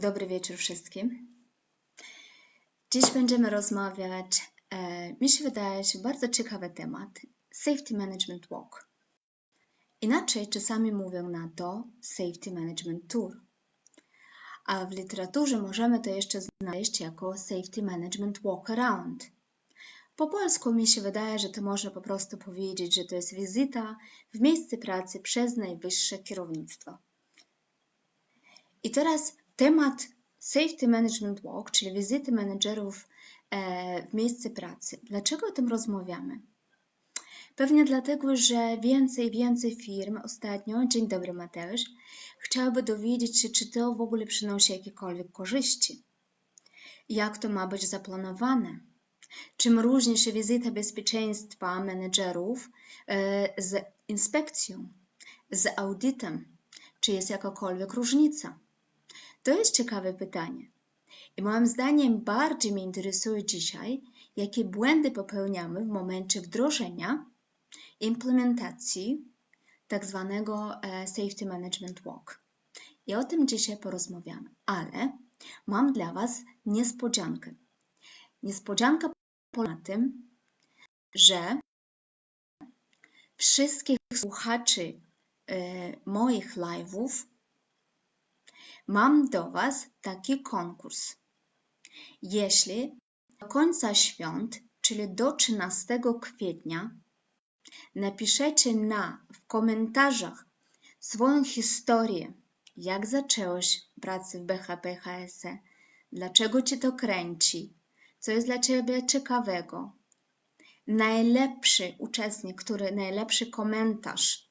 Dobry wieczór wszystkim. Dziś będziemy rozmawiać, e, mi się wydaje, że bardzo ciekawy temat Safety Management Walk. Inaczej czasami mówią na to Safety Management Tour, a w literaturze możemy to jeszcze znaleźć jako Safety Management Walk Around. Po polsku mi się wydaje, że to można po prostu powiedzieć, że to jest wizyta w miejsce pracy przez najwyższe kierownictwo. I teraz temat Safety Management Walk, czyli wizyty menedżerów e, w miejsce pracy. Dlaczego o tym rozmawiamy? Pewnie dlatego, że więcej i więcej firm ostatnio, dzień dobry Mateusz, chciałyby dowiedzieć się, czy to w ogóle przynosi jakiekolwiek korzyści. Jak to ma być zaplanowane? Czym różni się wizyta bezpieczeństwa menedżerów e, z inspekcją, z audytem? Czy jest jakakolwiek różnica? To jest ciekawe pytanie. I moim zdaniem bardziej mnie interesuje dzisiaj, jakie błędy popełniamy w momencie wdrożenia, implementacji tak zwanego e, Safety Management Walk. I o tym dzisiaj porozmawiamy. Ale mam dla Was niespodziankę. Niespodzianka polega na tym, że wszystkich słuchaczy e, moich live'ów Mam do Was taki konkurs. Jeśli do końca świąt, czyli do 13 kwietnia, napiszecie na, w komentarzach swoją historię, jak zaczęłaś pracę w BHP HSE, dlaczego Cię to kręci, co jest dla Ciebie ciekawego. Najlepszy uczestnik, który najlepszy komentarz,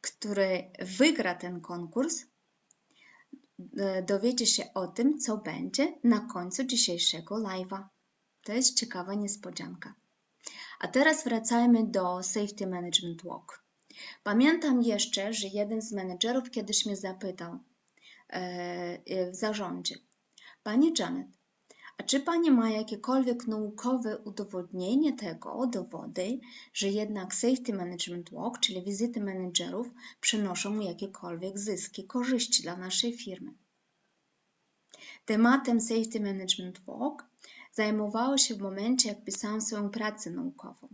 który wygra ten konkurs, dowiecie się o tym, co będzie na końcu dzisiejszego live'a. To jest ciekawa niespodzianka. A teraz wracajmy do Safety Management Walk. Pamiętam jeszcze, że jeden z menedżerów kiedyś mnie zapytał e, e, w zarządzie: Pani Janet, a czy Pani ma jakiekolwiek naukowe udowodnienie tego, dowody, że jednak Safety Management Walk, czyli wizyty menedżerów, przynoszą jakiekolwiek zyski, korzyści dla naszej firmy? Tematem Safety Management Walk zajmowało się w momencie, jak pisałam swoją pracę naukową.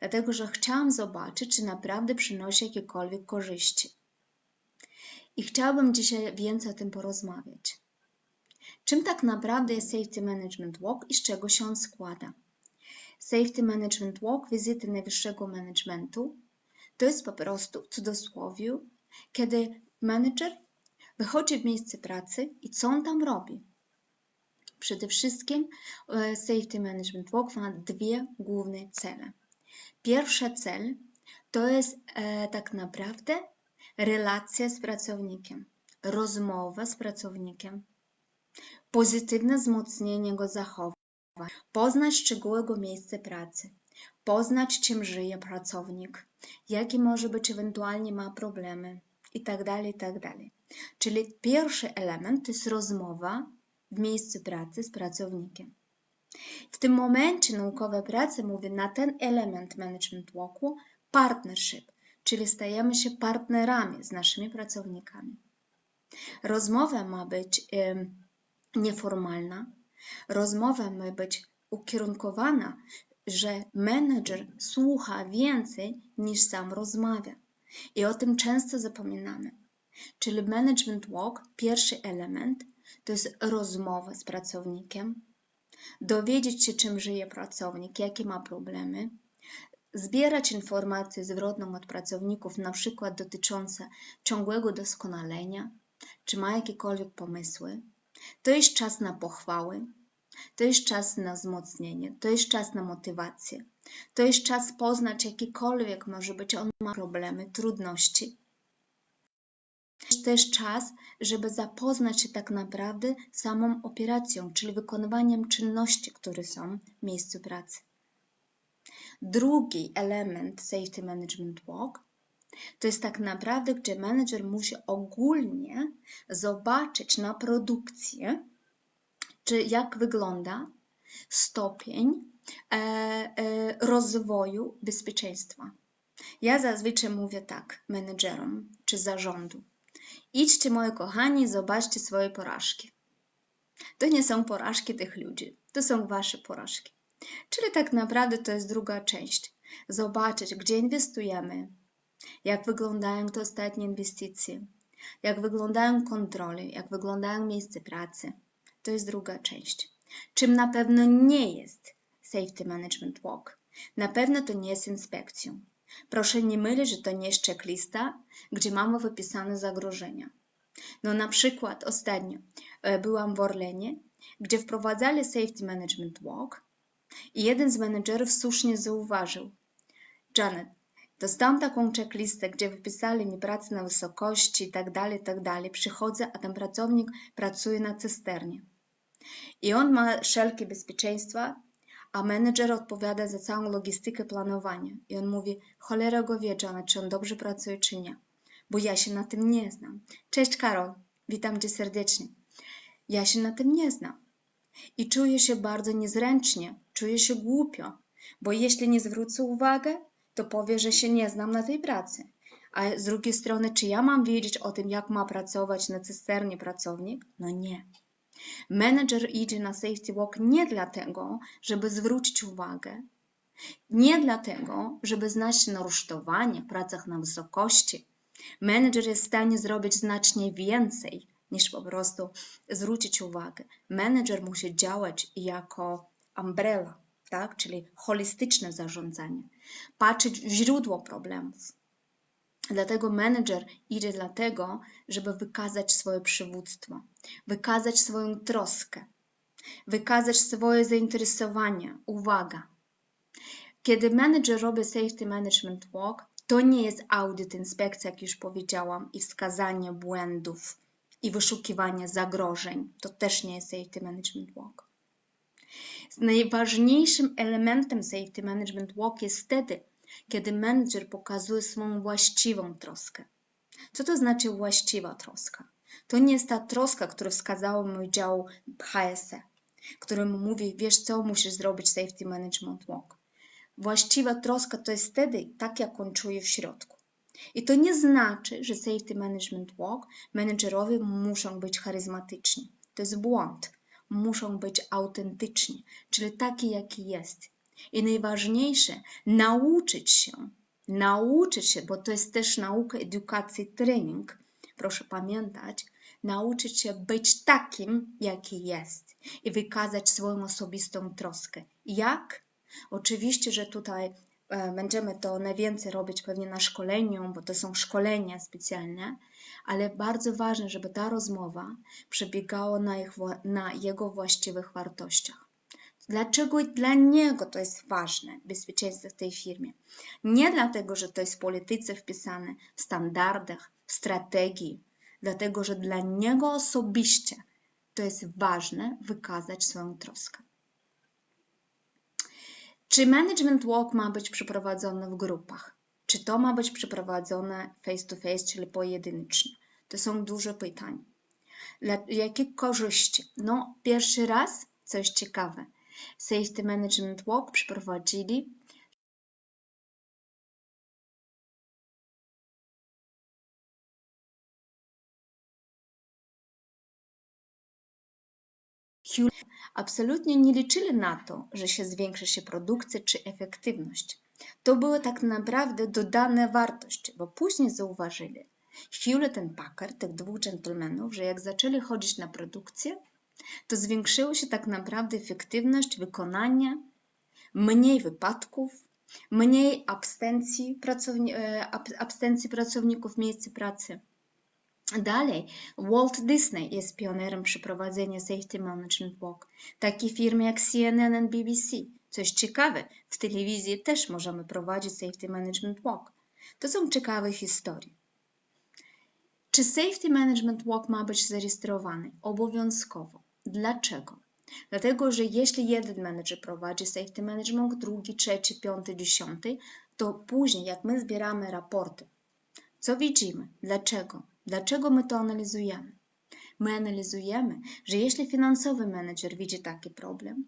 Dlatego, że chciałam zobaczyć, czy naprawdę przynosi jakiekolwiek korzyści. I chciałabym dzisiaj więcej o tym porozmawiać. Czym tak naprawdę jest Safety Management Walk i z czego się on składa? Safety Management Walk, wizyty najwyższego managementu, to jest po prostu w cudzysłowie, kiedy manager wychodzi w miejsce pracy i co on tam robi. Przede wszystkim e, Safety Management Walk ma dwie główne cele. Pierwszy cel to jest e, tak naprawdę relacja z pracownikiem, rozmowa z pracownikiem pozytywne wzmocnienie jego zachowań, poznać szczegóły jego miejsca pracy, poznać czym żyje pracownik, jakie może być ewentualnie ma problemy itd., itd. Czyli pierwszy element to jest rozmowa w miejscu pracy z pracownikiem. W tym momencie naukowe prace mówi na ten element management worku partnership, czyli stajemy się partnerami z naszymi pracownikami. Rozmowa ma być nieformalna. Rozmowa ma być ukierunkowana, że menedżer słucha więcej niż sam rozmawia. I o tym często zapominamy. Czyli management walk, pierwszy element, to jest rozmowa z pracownikiem, dowiedzieć się, czym żyje pracownik, jakie ma problemy, zbierać informacje zwrotną od pracowników, na przykład dotyczące ciągłego doskonalenia, czy ma jakiekolwiek pomysły, to jest czas na pochwały, to jest czas na wzmocnienie, to jest czas na motywację, to jest czas poznać jakikolwiek może być on ma problemy, trudności. To jest czas, żeby zapoznać się tak naprawdę samą operacją, czyli wykonywaniem czynności, które są w miejscu pracy. Drugi element Safety Management Walk to jest tak naprawdę, gdzie menedżer musi ogólnie zobaczyć na produkcję, czy jak wygląda stopień e, e, rozwoju bezpieczeństwa. Ja zazwyczaj mówię tak menedżerom czy zarządu. Idźcie, moi kochani, zobaczcie swoje porażki. To nie są porażki tych ludzi, to są wasze porażki. Czyli tak naprawdę to jest druga część. Zobaczyć, gdzie inwestujemy, jak wyglądają te ostatnie inwestycje, jak wyglądają kontrole, jak wyglądają miejsca pracy. To jest druga część. Czym na pewno nie jest Safety Management Walk? Na pewno to nie jest inspekcją. Proszę nie mylić, że to nie jest checklista, gdzie mamy wypisane zagrożenia. No na przykład ostatnio e, byłam w Orlenie, gdzie wprowadzali Safety Management Walk i jeden z menedżerów słusznie zauważył. Janet, dostałam taką checklistę, gdzie wypisali mi pracę na wysokości i tak dalej, tak dalej. Przychodzę, a ten pracownik pracuje na cysternie. I on ma wszelkie bezpieczeństwa, a menedżer odpowiada za całą logistykę planowania. I on mówi, cholera go wie, czy on dobrze pracuje, czy nie. Bo ja się na tym nie znam. Cześć Karol, witam Cię serdecznie. Ja się na tym nie znam. I czuję się bardzo niezręcznie, czuję się głupio, bo jeśli nie zwrócę uwagi, to powie, że się nie znam na tej pracy. A z drugiej strony, czy ja mam wiedzieć o tym, jak ma pracować na cysternie pracownik? No nie. Menedżer idzie na safety walk nie dlatego, żeby zwrócić uwagę, nie dlatego, żeby znać na rusztowanie, pracach na wysokości. Menedżer jest w stanie zrobić znacznie więcej niż po prostu zwrócić uwagę. Menedżer musi działać jako umbrella, tak? czyli holistyczne zarządzanie, patrzeć w źródło problemów. Dlatego menedżer idzie dlatego, żeby wykazać swoje przywództwo, wykazać swoją troskę, wykazać swoje zainteresowanie, uwaga. Kiedy menedżer robi safety management walk, to nie jest audyt, inspekcja, jak już powiedziałam, i wskazanie błędów i wyszukiwanie zagrożeń. To też nie jest safety management walk. Najważniejszym elementem safety management walk jest wtedy, kiedy menedżer pokazuje swoją właściwą troskę. Co to znaczy właściwa troska? To nie jest ta troska, którą wskazał mój dział HSE, który mu mówi, wiesz co, musisz zrobić safety management walk. Właściwa troska to jest wtedy, tak jak on czuje w środku. I to nie znaczy, że safety management walk menedżerowie muszą być charyzmatyczni. To jest błąd. Muszą być autentyczni, czyli taki, jaki jest. I najważniejsze, nauczyć się, nauczyć się, bo to jest też nauka edukacji, trening. Proszę pamiętać, nauczyć się być takim, jaki jest i wykazać swoją osobistą troskę. Jak? Oczywiście, że tutaj będziemy to najwięcej robić pewnie na szkoleniu, bo to są szkolenia specjalne, ale bardzo ważne, żeby ta rozmowa przebiegała na, ich, na jego właściwych wartościach. Dlaczego dla niego to jest ważne, bezpieczeństwo w tej firmie? Nie dlatego, że to jest w polityce wpisane, w standardach, w strategii, dlatego, że dla niego osobiście to jest ważne wykazać swoją troskę. Czy management walk ma być przeprowadzony w grupach? Czy to ma być przeprowadzone face to face, czyli pojedyncznie? To są duże pytania. Jakie korzyści? No, pierwszy raz coś ciekawe. Safety Management Walk przeprowadzili absolutnie nie liczyli na to, że się zwiększy się produkcja czy efektywność. To były tak naprawdę dodane wartości, bo później zauważyli Hewlett Packard, tych dwóch dżentelmenów, że jak zaczęli chodzić na produkcję, to zwiększyła się tak naprawdę efektywność wykonania, mniej wypadków, mniej abstencji, pracowni e, abstencji pracowników w miejscu pracy. Dalej, Walt Disney jest pionerem przeprowadzenia Safety Management Walk. Takie firmy jak CNN i BBC. Coś ciekawe, w telewizji też możemy prowadzić Safety Management Walk. To są ciekawe historie. Czy Safety Management Walk ma być zarejestrowany? Obowiązkowo. Dlaczego? Dlatego, że jeśli jeden menedżer prowadzi safety management, drugi, trzeci, piąty, dziesiąty, to później, jak my zbieramy raporty, co widzimy? Dlaczego? Dlaczego my to analizujemy? My analizujemy, że jeśli finansowy menedżer widzi taki problem,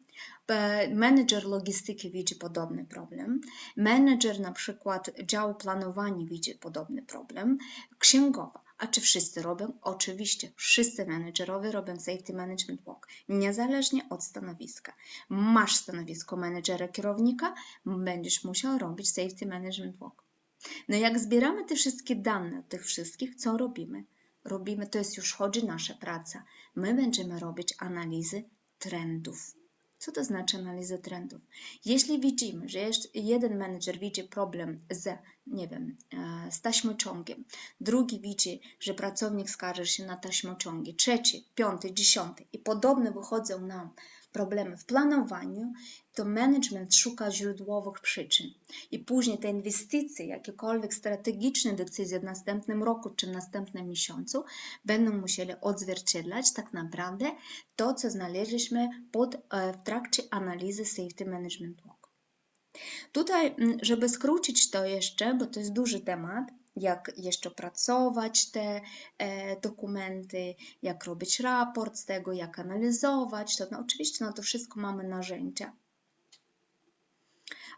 menedżer logistyki widzi podobny problem, menedżer na przykład działu planowania widzi podobny problem, księgowa, A czy wszyscy robią? Oczywiście, wszyscy menedżerowie robią Safety Management Walk, niezależnie od stanowiska. Masz stanowisko menedżera kierownika, będziesz musiał robić Safety Management Walk. No jak zbieramy te wszystkie dane tych wszystkich, co robimy? Robimy, to jest już chodzi nasza praca. My będziemy robić analizy trendów. Co to znaczy analiza trendów? Jeśli widzimy, że jeden menedżer widzi problem z, nie wiem, e, z taśmociągiem, drugi widzi, że pracownik skarży się na taśmociągi, trzeci, piąty, dziesiąty i podobne wychodzą nam problemy w planowaniu, to management szuka źródłowych przyczyn. I później te inwestycje, jakiekolwiek strategiczne decyzje w następnym roku czy w następnym miesiącu będą musieli odzwierciedlać tak naprawdę to, co znaleźliśmy pod, e, w trakcie analizy Safety Management Walk. Tutaj, żeby skrócić to jeszcze, bo to jest duży temat, jak jeszcze pracować te e, dokumenty, jak robić raport z tego, jak analizować, to no, oczywiście na to wszystko mamy narzędzia.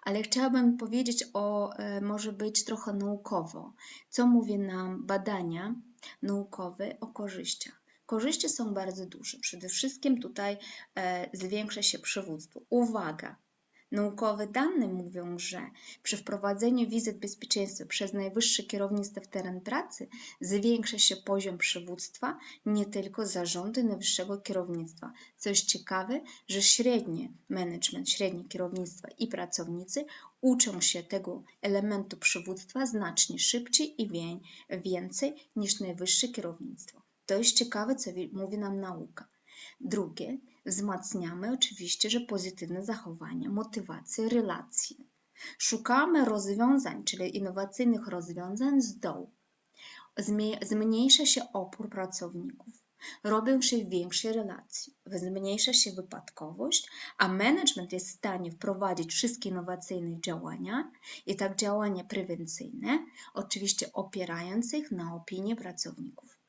Ale chciałabym powiedzieć o, e, może być trochę naukowo, co mówi nam badania naukowe o korzyściach. Korzyści są bardzo duże. Przede wszystkim tutaj e, zwiększa się przywództwo. Uwaga! Naukowe dane mówią, że przy wprowadzeniu wizyt bezpieczeństwa przez najwyższe kierownictwo w teren pracy zwiększa się poziom przywództwa nie tylko zarządu najwyższego kierownictwa. Co jest ciekawe, że średnie management, średnie kierownictwo i pracownicy uczą się tego elementu przywództwa znacznie szybciej i więcej niż najwyższe kierownictwo. To jest ciekawe, co mówi nam nauka. Drugie, wzmacniamy oczywiście, że pozytywne zachowania, motywacje, relacje. Szukamy rozwiązań, czyli innowacyjnych rozwiązań z dołu. Zmniejsza się opór pracowników, robią się większe relacje, zmniejsza się wypadkowość, a management jest w stanie wprowadzić wszystkie innowacyjne działania i tak działania prewencyjne, oczywiście opierając się na opinii pracowników.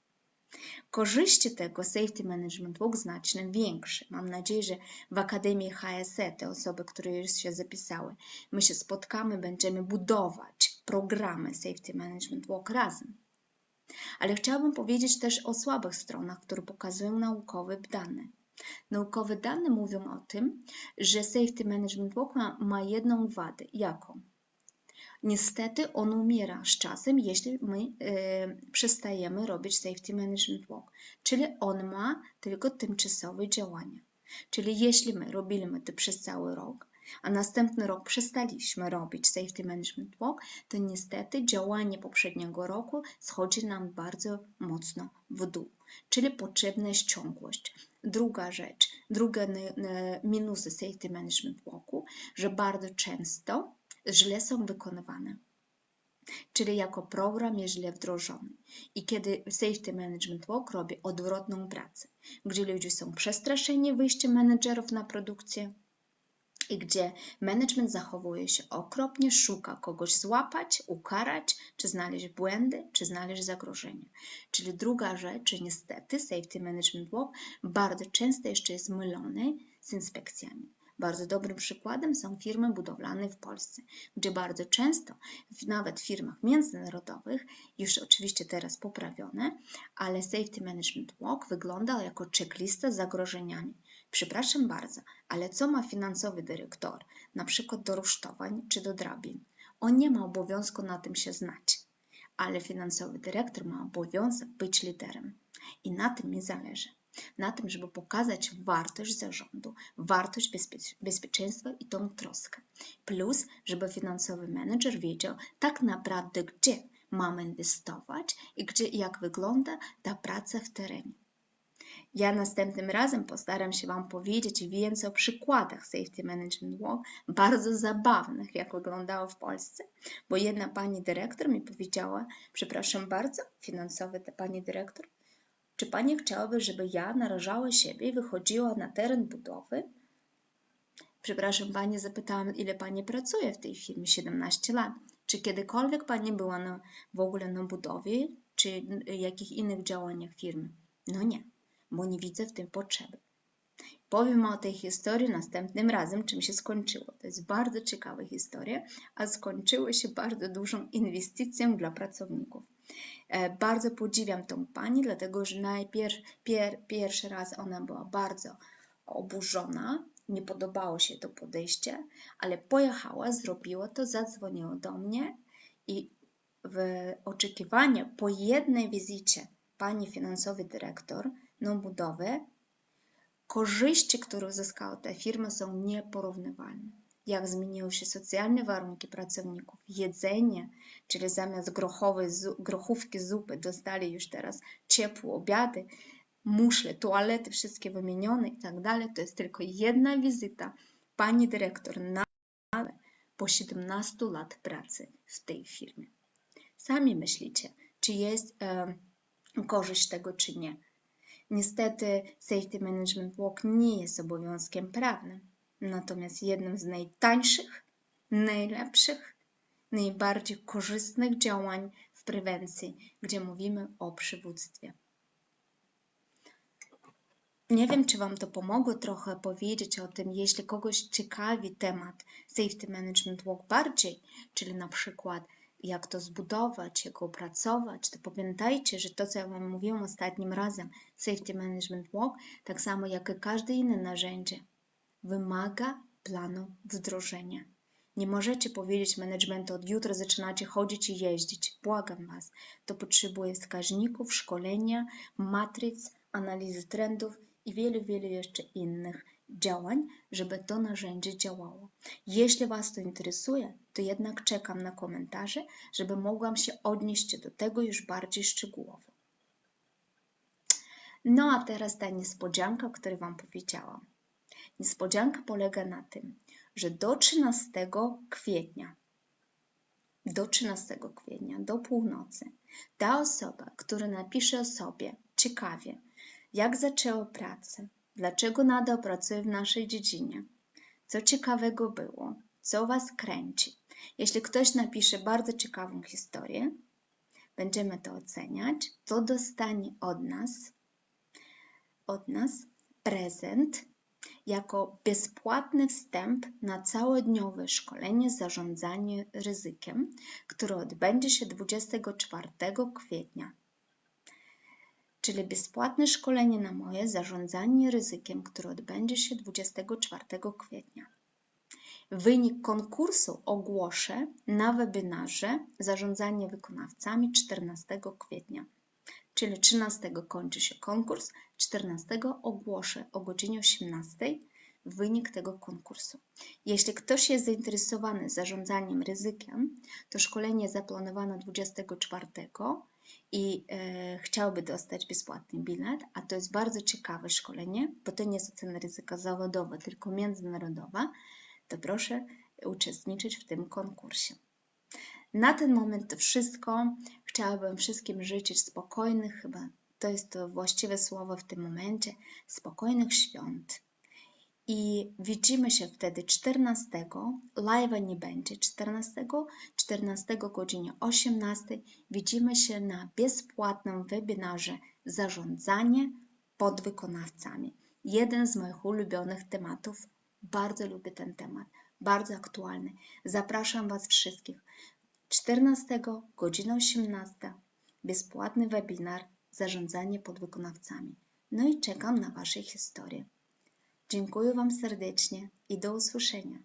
Korzyści tego Safety Management Walk znacznie większe. Mam nadzieję, że w Akademii HSE, te osoby, które już się zapisały, my się spotkamy, będziemy budować programy Safety Management Walk razem. Ale chciałabym powiedzieć też o słabych stronach, które pokazują naukowe dane. Naukowe dane mówią o tym, że Safety Management Walk ma, ma jedną wadę. Jaką? Niestety on umiera z czasem, jeśli my e, przestajemy robić safety management walk, czyli on ma tylko tymczasowe działania. Czyli jeśli my robiliśmy to przez cały rok, a następny rok przestaliśmy robić safety management walk, to niestety działanie poprzedniego roku schodzi nam bardzo mocno w dół. Czyli potrzebna jest ciągłość. Druga rzecz, druga minusy safety management walku, że bardzo często źle są wykonywane. Czyli jako program jest źle wdrożony. I kiedy Safety Management Walk robi odwrotną pracę, gdzie ludzie są przestraszeni wyjściem menedżerów na produkcję i gdzie management zachowuje się okropnie, szuka kogoś złapać, ukarać, czy znaleźć błędy, czy znaleźć zagrożenie. Czyli druga rzecz, niestety Safety Management Walk bardzo często jeszcze jest mylony z inspekcjami. Bardzo dobrym przykładem są firmy budowlane w Polsce, gdzie bardzo często, nawet w firmach międzynarodowych, już oczywiście teraz poprawione, ale Safety Management Walk wygląda jako checklista z zagrożeniami. Przepraszam bardzo, ale co ma finansowy dyrektor, na przykład do rusztowań czy do drabin? On nie ma obowiązku na tym się znać, ale finansowy dyrektor ma obowiązek być liderem i na tym mi zależy na tym, żeby pokazać wartość zarządu, wartość bezpieczeństwa i tą troskę. Plus, żeby finansowy menedżer wiedział tak naprawdę, gdzie mamy inwestować i gdzie, jak wygląda ta praca w terenie. Ja następnym razem postaram się Wam powiedzieć więcej o przykładach Safety Management Walk, bardzo zabawnych, jak wyglądało w Polsce, bo jedna pani dyrektor mi powiedziała, przepraszam bardzo, finansowy pani dyrektor, czy pani chciałaby, żeby ja narażała siebie i wychodziła na teren budowy? Przepraszam pani, zapytałam, ile pani pracuje w tej firmie? 17 lat. Czy kiedykolwiek pani była na, w ogóle na budowie, czy jakich innych działaniach firmy? No nie, bo nie widzę w tym potrzeby. Powiem o tej historii następnym razem, czym się skończyło. To jest bardzo ciekawa historia, a skończyło się bardzo dużą inwestycją dla pracowników. E, bardzo podziwiam tą pani, dlatego że najpierw pier, pierwszy raz ona była bardzo oburzona, nie podobało się to podejście, ale pojechała, zrobiła to, zadzwoniła do mnie i w oczekiwaniu po jednej wizycie pani finansowy dyrektor na budowę, korzyści, które uzyskała ta firma są nieporównywalne. Jak zmieniły się socjalne warunki pracowników, jedzenie, czyli zamiast grochowej, grochówki zupy dostali już teraz ciepłe obiady, muszle, toalety, wszystkie wymienione i tak dalej. To jest tylko jedna wizyta pani dyrektor na po 17 lat pracy w tej firmie. Sami myślicie, czy jest e, korzyść tego, czy nie. Niestety Safety Management Walk nie jest obowiązkiem prawnym, natomiast jednym z najtańszych, najlepszych, najbardziej korzystnych działań w prewencji, gdzie mówimy o przywództwie. Nie wiem, czy Wam to pomogło trochę powiedzieć o tym, jeśli kogoś ciekawi temat Safety Management Walk bardziej, czyli na przykład jak to zbudować, jak opracować, to pamiętajcie, że to, co ja Wam mówiłam ostatnim razem, Safety Management Walk, tak samo jak i każde inne narzędzie, wymaga planu wdrożenia. Nie możecie powiedzieć managementu od jutra zaczynacie chodzić i jeździć. Błagam Was. To potrzebuje wskaźników, szkolenia, matryc, analizy trendów i wielu, wielu jeszcze innych działań, żeby to narzędzie działało. Jeśli Was to interesuje, to jednak czekam na komentarze, żeby mogłam się odnieść do tego już bardziej szczegółowo. No a teraz ta niespodzianka, o której Wam powiedziałam. Niespodzianka polega na tym, że do 13 kwietnia, do 13 kwietnia, do północy, ta osoba, która napisze o sobie ciekawie, jak zaczęła pracę, dlaczego nadal pracuje w naszej dziedzinie, co ciekawego było, co Was kręci. Jeśli ktoś napisze bardzo ciekawą historię, będziemy to oceniać, to dostanie od nas, od nas prezent jako bezpłatny wstęp na całodniowe szkolenie zarządzanie ryzykiem, które odbędzie się 24 kwietnia czyli bezpłatne szkolenie na moje zarządzanie ryzykiem, które odbędzie się 24 kwietnia. Wynik konkursu ogłoszę na webinarze Zarządzanie wykonawcami 14 kwietnia. Czyli 13 kończy się konkurs, 14 ogłoszę o godzinie 18 wynik tego konkursu. Jeśli ktoś jest zainteresowany zarządzaniem ryzykiem, to szkolenie zaplanowano 24 i e, chciałby dostać bezpłatny bilet, a to jest bardzo ciekawe szkolenie, bo to nie jest ocena ryzyka zawodowa, tylko międzynarodowa, to proszę uczestniczyć w tym konkursie. Na ten moment to wszystko. Chciałabym wszystkim życzyć spokojnych, chyba to jest to właściwe słowo w tym momencie, spokojnych świąt i widzimy się wtedy 14. Live'a nie będzie 14. 14 godzinie 18 widzimy się na bezpłatnym webinarze Zarządzanie podwykonawcami. Jeden z moich ulubionych tematów. Bardzo lubię ten temat, bardzo aktualny. Zapraszam Was wszystkich. 14 godzina 18 bezpłatny webinar Zarządzanie podwykonawcami. No i czekam na Wasze historie. Dziękuję Wam serdecznie i do usłyszenia.